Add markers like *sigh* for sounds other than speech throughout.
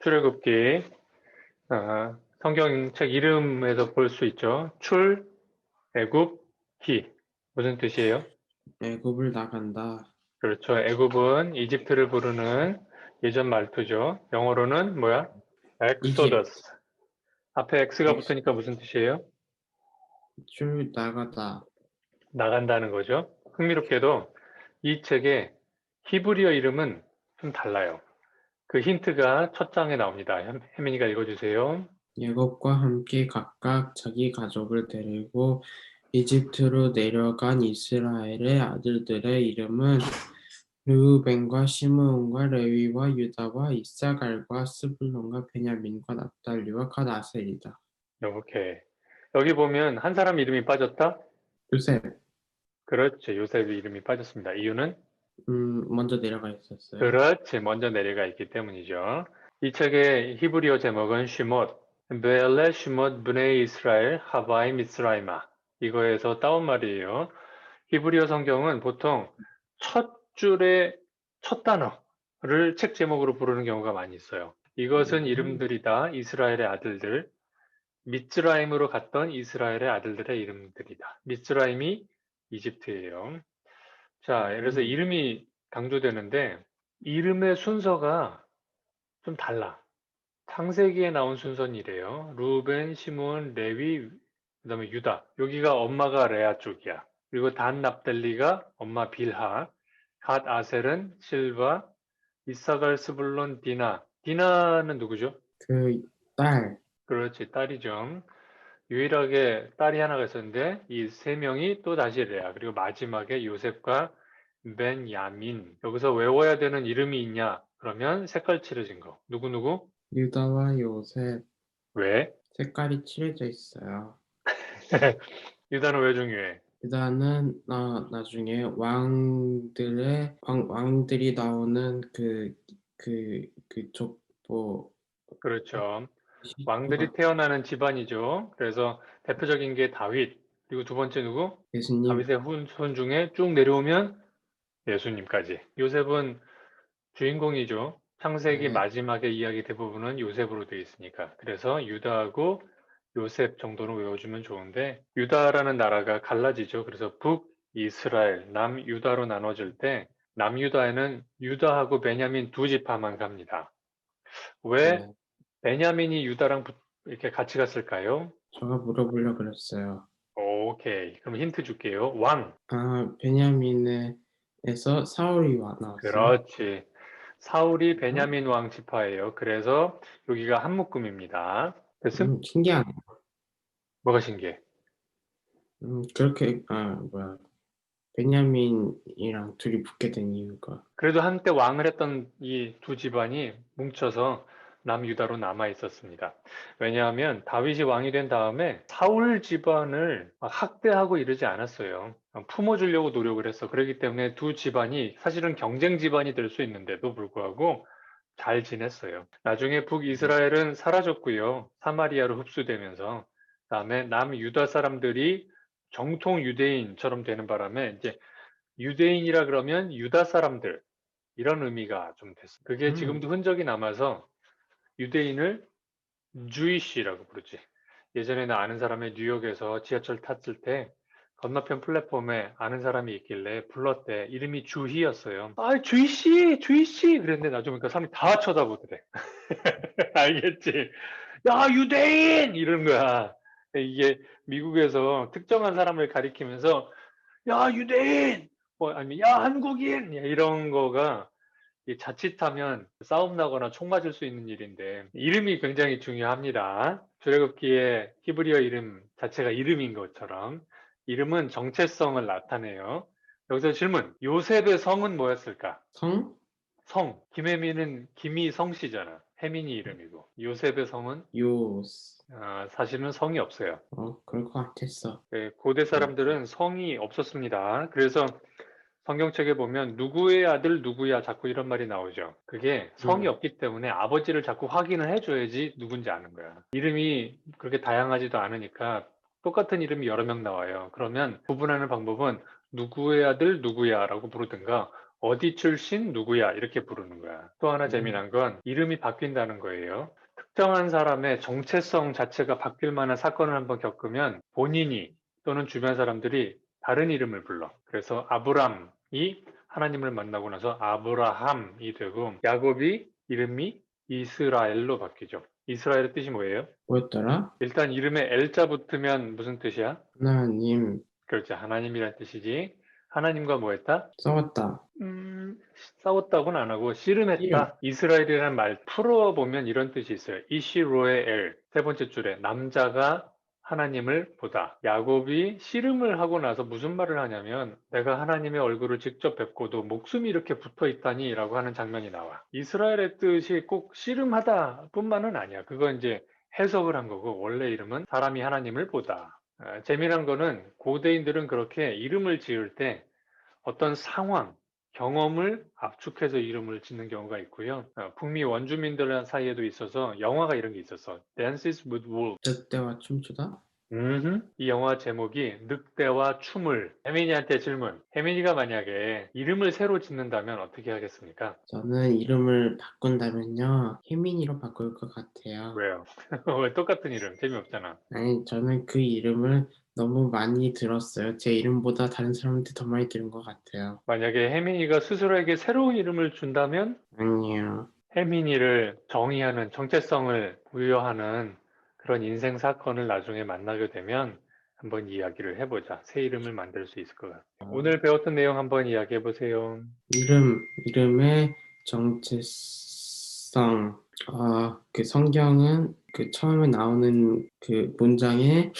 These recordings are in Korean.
출애굽기 아, 성경책 이름에서 볼 수 있죠. 출, 애굽, 기 무슨 뜻이에요? 애굽을 나간다. 그렇죠. 애굽은 이집트를 부르는 예전 말투죠. 영어로는 뭐야? 엑소더스. 앞에 X가 엑스. 붙으니까 무슨 뜻이에요? 출 나가다. 나간다는 거죠. 흥미롭게도 이 책의 히브리어 이름은 좀 달라요. 그 힌트가 첫 장에 나옵니다. 혜민- 혜민이가 읽어주세요. 야곱과 함께 각각 자기 가족을 데리고 이집트로 내려간 이스라엘의 아들들의 이름은 르우벤과 시므온과 레위와 유다와 이사갈과 스불론과 베냐민과 납달리와 갓 아셀이다. 이렇게 여기 보면 한 사람 이름이 빠졌다? 요셉, 그렇지. 요셉의 이름이 빠졌습니다. 이유는 음, 먼저 내려가 있었어요. 그렇지. 먼저 내려가 있기 때문이죠. 이 책의 히브리어 제목은 쉬못, 베엘레 쉬못 브네 이스라엘 하바이 미스라이마 이거에서 따온 말이에요. 히브리어 성경은 보통 첫 줄의 첫 단어를 책 제목으로 부르는 경우가 많이 있어요. 이것은 음. 이름들이 다. 이스라엘의 아들들. 미츠라임으로 갔던 이스라엘의 아들들의 이름들이다. 미츠라임이 이집트예요. 자, 그래서 음. 이름이 강조되는데 이름의 순서가 좀 달라. 창세기에 나온 순서는 이래요. 루벤, 시몬, 레위, 그다음에 유다. 여기가 엄마가 레아 쪽이야. 그리고 단 납달리가 엄마 빌하, 갓 아셀은 실바, 이사갈 스불론 디나. 디나는 누구죠? 그 딸, 그렇지, 딸이죠. 유일하게 딸이 하나가 있었는데 이 세 명이 또 다시 레아. 그리고 마지막에 요셉과 벤야민. 여기서 외워야 되는 이름이 있냐? 그러면 색깔 칠해진 거. 누구누구? 유다와 요셉 왜? 색깔이 칠해져 있어요. *laughs* 유다는 왜 중요해? 유다는 나, 나중에 왕들의 왕, 왕들이 나오는 그 그 그 족보 그렇죠. 왕들이 태어나는 집안이죠. 그래서 대표적인 게 다윗. 그리고 두 번째 누구? 예수님 다윗의 후손 중에 쭉 내려오면 예수님까지. 요셉은 주인공이죠. 창세기 네. 마지막의 이야기 대부분은 요셉으로 되어 있으니까. 그래서 유다하고 요셉 정도는 외워주면 좋은데 유다라는 나라가 갈라지죠. 그래서 북 이스라엘, 남 유다로 나눠질 때 남유다에는 유다하고 베냐민 두 지파만 갑니다. 왜 네, 베냐민이 유다랑 붙- 이렇게 같이 갔을까요? 제가 물어보려 그랬어요. 오케이. 그럼 힌트 줄게요. 왕. 아 베냐민에서 사울이 와 나왔어요. 그렇지. 사울이 베냐민 왕 지파예요. 그래서 여기가 한 묶음입니다. 됐음? 음, 신기하네. 뭐가 신기해? 음, 그렇게 아 뭐야 베냐민이랑 둘이 붙게 된 이유가 그래도 한때 왕을 했던 이 두 집안이 뭉쳐서 남유다로 남아 있었습니다. 왜냐하면 다윗이 왕이 된 다음에 사울 집안을 막 학대하고 이러지 않았어요. 품어주려고 노력을 했어. 그렇기 때문에 두 집안이 사실은 경쟁 집안이 될 수 있는데도 불구하고 잘 지냈어요. 나중에 북이스라엘은 사라졌고요. 사마리아로 흡수되면서 그다음에 남유다 사람들이 정통 유대인처럼 되는 바람에 이제 유대인이라 그러면 유다 사람들 이런 의미가 좀 됐어요. 그게 음. 지금도 흔적이 남아서 유대인을 주이시라고 부르지. 예전에는 아는 사람이 뉴욕에서 지하철 탔을 때 건너편 플랫폼에 아는 사람이 있길래 불렀대. 이름이 주희였어요. 아, 주희씨, 주희씨! 그랬는데 나중에 보니까 사람이 다 쳐다보더래. *laughs* 알겠지? 야, 유대인! 이러는 거야. 이게 미국에서 특정한 사람을 가리키면서 야, 유대인! 뭐 아니면 야, 한국인! 이런 거가 이 자칫하면 싸움 나거나 총 맞을 수 있는 일인데 이름이 굉장히 중요합니다. 출애굽기의 히브리어 이름 자체가 이름인 것처럼 이름은 정체성을 나타내요. 여기서 질문. 요셉의 성은 뭐였을까? 성 성. 김혜민은 김희성 씨잖아. 혜민이 이름이고. 요셉의 성은 요스 아, 사실은 성이 없어요. 어 그럴 것 같았어. 네, 고대 사람들은 성이 없었습니다. 그래서 성경책에 보면 누구의 아들 누구야 자꾸 이런 말이 나오죠. 그게 성이 음. 없기 때문에 아버지를 자꾸 확인을 해줘야지 누군지 아는 거야. 이름이 그렇게 다양하지도 않으니까 똑같은 이름이 여러 명 나와요. 그러면 구분하는 방법은 누구의 아들 누구야라고 부르든가 어디 출신 누구야 이렇게 부르는 거야. 또 하나 음. 재미난 건 이름이 바뀐다는 거예요. 특정한 사람의 정체성 자체가 바뀔 만한 사건을 한번 겪으면 본인이 또는 주변 사람들이 다른 이름을 불러. 그래서 아브람 이 하나님을 만나고 나서 아브라함이 되고 야곱이 이름이 이스라엘로 바뀌죠. 이스라엘의 뜻이 뭐예요? 뭐였더라? 일단 이름에 L자 붙으면 무슨 뜻이야? 하나님 그렇죠. 하나님이란 뜻이지. 하나님과 뭐 했다? 싸웠다. 음, 싸웠다고는 안 하고 씨름했다. 이스라엘이라는 말 풀어보면 이런 뜻이 있어요. 이시로의 엘. 세 번째 줄에 남자가 하나님을 보다. 야곱이 씨름을 하고 나서 무슨 말을 하냐면 내가 하나님의 얼굴을 직접 뵙고도 목숨이 이렇게 붙어 있다니 라고 하는 장면이 나와. 이스라엘의 뜻이 꼭 씨름하다 뿐만은 아니야. 그건 이제 해석을 한 거고 원래 이름은 사람이 하나님을 보다. 아, 재미난 거는 고대인들은 그렇게 이름을 지을 때 어떤 상황, 경험을 압축해서 이름을 짓는 경우가 있고요. 어, 북미 원주민들 사이에도 있어서 영화가 이런 게 있었어. Dances with Wolves. 늑대와 춤추다? 음흠. 이 영화 제목이 늑대와 춤을. 혜민이한테 질문. 혜민이가 만약에 이름을 새로 짓는다면 어떻게 하겠습니까? 저는 이름을 바꾼다면요. 혜민이로 바꿀 것 같아요. 왜요? *laughs* 왜 똑같은 이름? 재미없잖아. 아니, 저는 그 이름을 너무 많이 들었어요. 제 이름보다 다른 사람한테 더 많이 들은 것 같아요. 만약에 혜민이가 스스로에게 새로운 이름을 준다면 아니요. 혜민이를 정의하는 정체성을 부여하는 그런 인생 사건을 나중에 만나게 되면 한번 이야기를 해보자. 새 이름을 만들 수 있을 것 같아요. 오늘 배웠던 내용 한번 이야기해 보세요. 이름, 이름의 정체성. 아, 그 성경은 그 처음에 나오는 그 문장에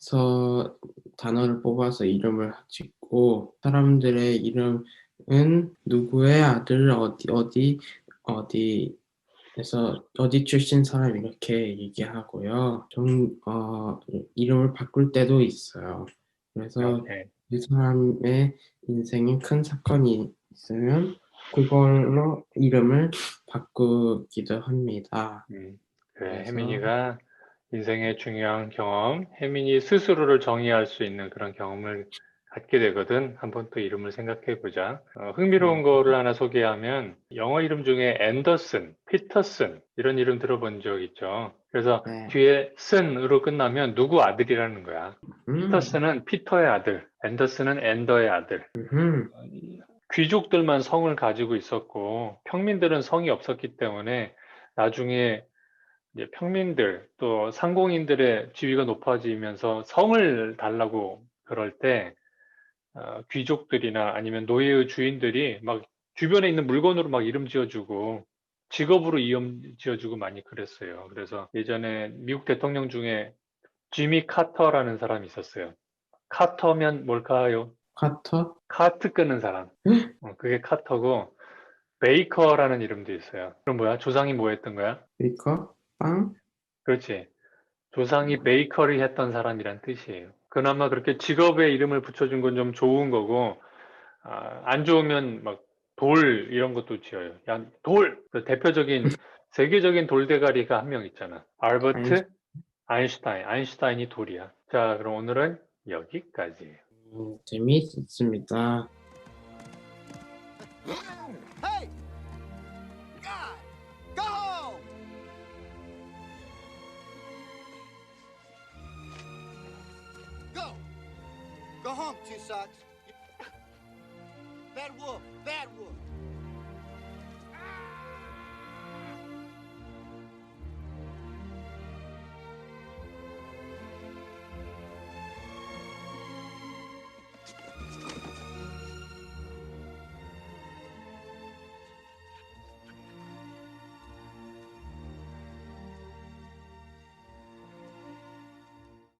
서 단어를 뽑아서 이름을 짓고 사람들의 이름은 누구의 아들 어디 어디 어디에서 어디 출신 사람 이렇게 얘기하고요. 좀 어, 이름을 바꿀 때도 있어요. 그래서 오케이. 그 사람의 인생에 큰 사건이 있으면 그걸로 이름을 바꾸기도 합니다. 음, 그래, 그래서- 혜민이가 인생의 중요한 경험, 혜민이 스스로를 정의할 수 있는 그런 경험을 갖게 되거든. 한번 또 이름을 생각해 보자. 어, 흥미로운 음. 거를 하나 소개하면 영어 이름 중에 앤더슨, 피터슨 이런 이름 들어본 적 있죠. 그래서 네. 뒤에 쓴으로 끝나면 누구 아들이라는 거야. 음, 피터슨은 피터의 아들, 앤더슨은 앤더의 아들. 음, 귀족들만 성을 가지고 있었고 평민들은 성이 없었기 때문에 나중에 이제 평민들 또 상공인들의 지위가 높아지면서 성을 달라고 그럴 때 어, 귀족들이나 아니면 노예의 주인들이 막 주변에 있는 물건으로 막 이름 지어주고 직업으로 이름 지어주고 많이 그랬어요. 그래서 예전에 미국 대통령 중에 지미 카터라는 사람이 있었어요. 카터면 뭘까요? 카터? 카트 끄는 사람. 응? 어, 그게 카터고, 베이커라는 이름도 있어요. 그럼 뭐야? 조상이 뭐 했던 거야? 베이커? 빵? 그렇지. 조상이 베이커리 했던 사람이란 뜻이에요. 그나마 그렇게 직업에 이름을 붙여준 건 좀 좋은 거고, 아, 안 좋으면 막 돌 이런 것도 지어요. 야, 돌! 그 대표적인 세계적인 돌대가리가 한 명 있잖아. 알버트 아인슈타인. 아인슈타인이 돌이야. 자, 그럼 오늘은 여기까지. 음, 재미있습니다. Home, two socks. Bad wolf, bad wolf.